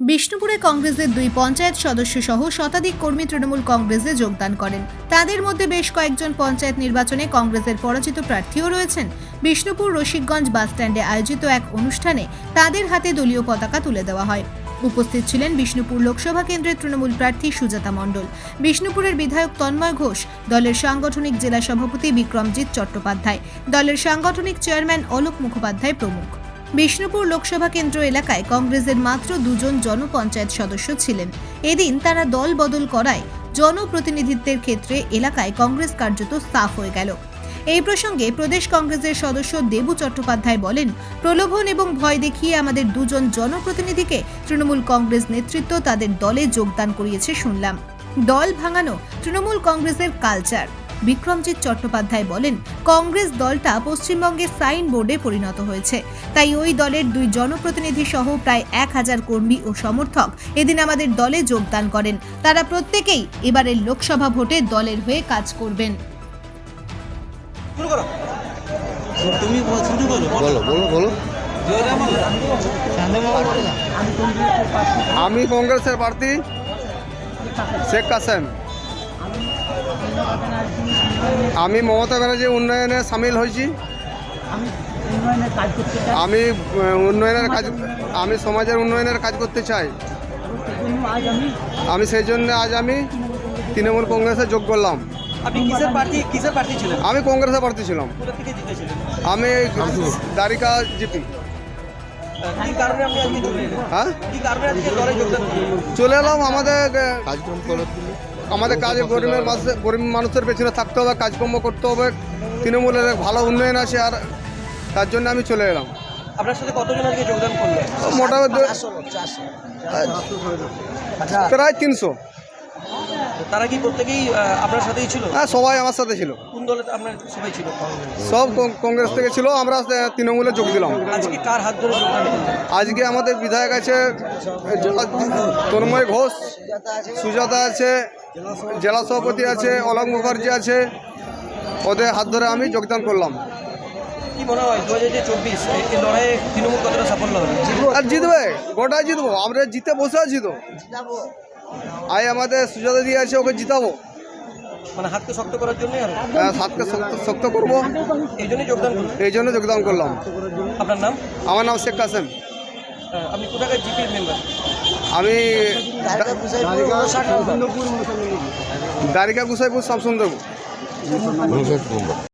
বিষ্ণুপুরে কংগ্রেসের দুই পঞ্চায়েত সদস্য সহ শতাধিক কর্মী তৃণমূল কংগ্রেসে যোগদান করেন। তাদের মধ্যে বেশ কয়েকজন পঞ্চায়েত নির্বাচনে কংগ্রেসের পরাজিত প্রার্থীও রয়েছেন। বিষ্ণুপুর রসিকগঞ্জ বাসস্ট্যান্ডে আয়োজিত এক অনুষ্ঠানে তাদের হাতে দলীয় পতাকা তুলে দেওয়া হয়। উপস্থিত ছিলেন বিষ্ণুপুর লোকসভা কেন্দ্রের তৃণমূল প্রার্থী সুজাতা মণ্ডল, বিষ্ণুপুরের বিধায়ক তন্ময় ঘোষ, দলের সাংগঠনিক জেলা সভাপতি বিক্রমজিৎ চট্টোপাধ্যায়, দলের সাংগঠনিক চেয়ারম্যান অলোক মুখোপাধ্যায় প্রমুখ। বিষ্ণুপুর লোকসভা কেন্দ্র এলাকায় কংগ্রেসের মাত্র দুজন জনপঞ্চায়েত সদস্য ছিলেন। এদিন তারা দল বদল করায় জনপ্রতিনিধিত্বের ক্ষেত্রে এলাকায় কংগ্রেস কার্যত সাফ হয়ে গেল। এই প্রসঙ্গে প্রদেশ কংগ্রেসের সদস্য দেবু চট্টোপাধ্যায় বলেন, প্রলোভন এবং ভয় দেখিয়ে আমাদের দুজন জনপ্রতিনিধিকে তৃণমূল কংগ্রেস নেতৃত্ব তাদের দলে যোগদান করিয়েছে শুনলাম। দল ভাঙানো তৃণমূল কংগ্রেসের কালচার। বিক্রমজিৎ চট্টোপাধ্যায় বলেন কংগ্রেস দলটা পশ্চিমবঙ্গের সাইন বোর্ডে পরিণত হয়েছে। তাই ওই দলের দুই জনপ্রতিনিধি সহ প্রায় এক হাজার কর্মী ও সমর্থক এদিন আমাদের দলে যোগদান করেন। তারা প্রত্যেকেই এবারের লোকসভা ভোটে দলের হয়ে কাজ করবেন। তুমি শুরু করো বলো বলো। বলো আমি কংগ্রেসের প্রার্থী শেখ কাসেম আমি মমতা ব্যানার্জি উন্নয়নে সামিল হয়েছি। আমি উন্নয়নের কাজ আমি সমাজের উন্নয়নের কাজ করতে চাই। আমি সেই জন্য আজ আমি তৃণমূল কংগ্রেসে যোগ করলাম। আমি কংগ্রেসে প্রার্থী ছিলাম। আমি দ্বারিকা জিপি। হ্যাঁ? চলে এলাম আমাদের আমাদের কাজে গরিবের মানুষের গরিব মানুষের পেছনে থাকতে হবে কাজকর্ম করতে হবে। তৃণমূলের ভালো উন্নয়ন আছে আর তার জন্য আমি চলে এলাম। আপনার সাথে কতজন আজকে যোগদান করলেন? মোটামুটি প্রায় তিনশো। তারা কি প্রত্যেকেই আপনার সাথেই ছিল? হ্যাঁ সবাই আমার সাথে ছিল। কোন দলে আপনার সবাই ছিল? সব কংগ্রেস থেকে ছিল আমরা তৃণমূলে যোগ দিলাম। আজকে কার হাত ধরে আজকে আমাদের বিধায়ক আছে তন্ময় ঘোষ সুজাতা আছে জেলা সভাপতি আছে অলক মুখার্জি আছে ওদের হাত ধরে আমি যোগদান করলাম। কি মনে হয় দু হাজার চব্বিশ এই লড়াইয়ে তৃণমূল কতটা সাফল্য হবে? আর জিতবে গোটাই জিতবো আমরা জিতে বসে আছি তো। আই আমাদের সুজাতা দিয়ে আছে ওকে জিতাবো। মানে হাতকে শক্ত করার জন্যই আর? হ্যাঁ, হাতকে শক্ত শক্ত করব। এই জন্যই যোগদান এই জন্য যোগদান করলাম। আপনার নাম? আমার নাম শেখ কাসেম। আপনি কোথাকার জিপির মেম্বার আমি দারিকা গুসাইপুর শামসুন্দরপুর।